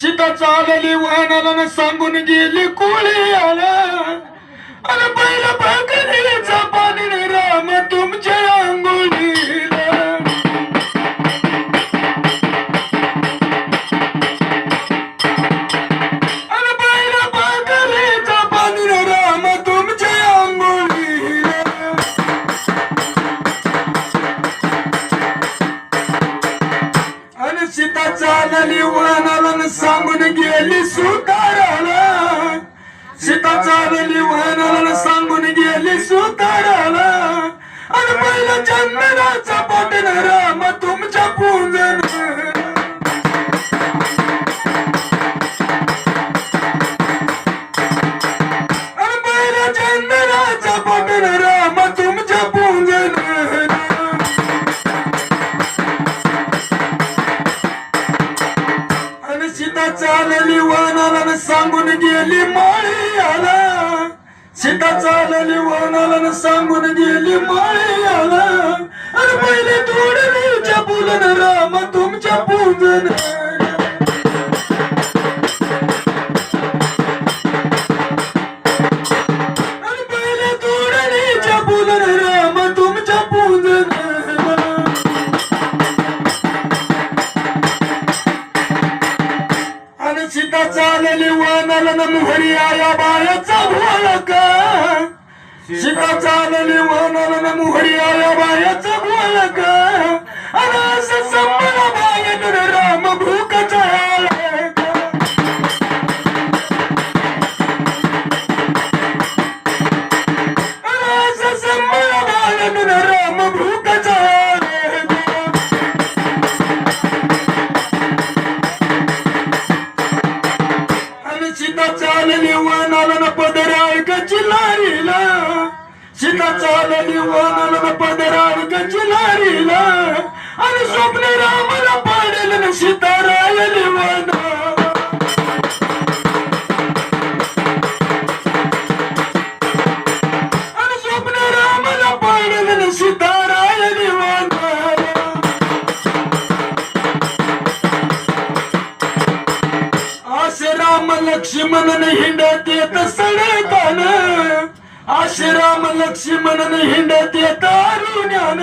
सीता चालली वाहनाला न सांगून गेली कोळी आला. अरे पहिला आता चालली वनाला न सांगून गेली सुताराला. सीता चालली वनाला न सांगून गेली सुताराला. आणि पहिला चंदनाचा पाटण राम तुमच्या पूजन आणि चालली वनाला न सांगून गेली माळी आला सीता चालली वनाला न सांगून गेली माळी आला आणि पहिले तुमच्या पुलन राम तुमच्या पूजन. सीता चालली वनाला न मोहरी आया बायाचा घोळक सीता चालली वनाला न मोहरी आया बायाचा घोळक सीता चालली वनालन न पदराळ चिलारीला सीता चालली वनालन न पदराळ चिलारीला आणि स्वप्न रामला लक्ष्मण हिंडत येत सडकान आश्राम लक्ष्मण हिंडत येत अरुण्यान.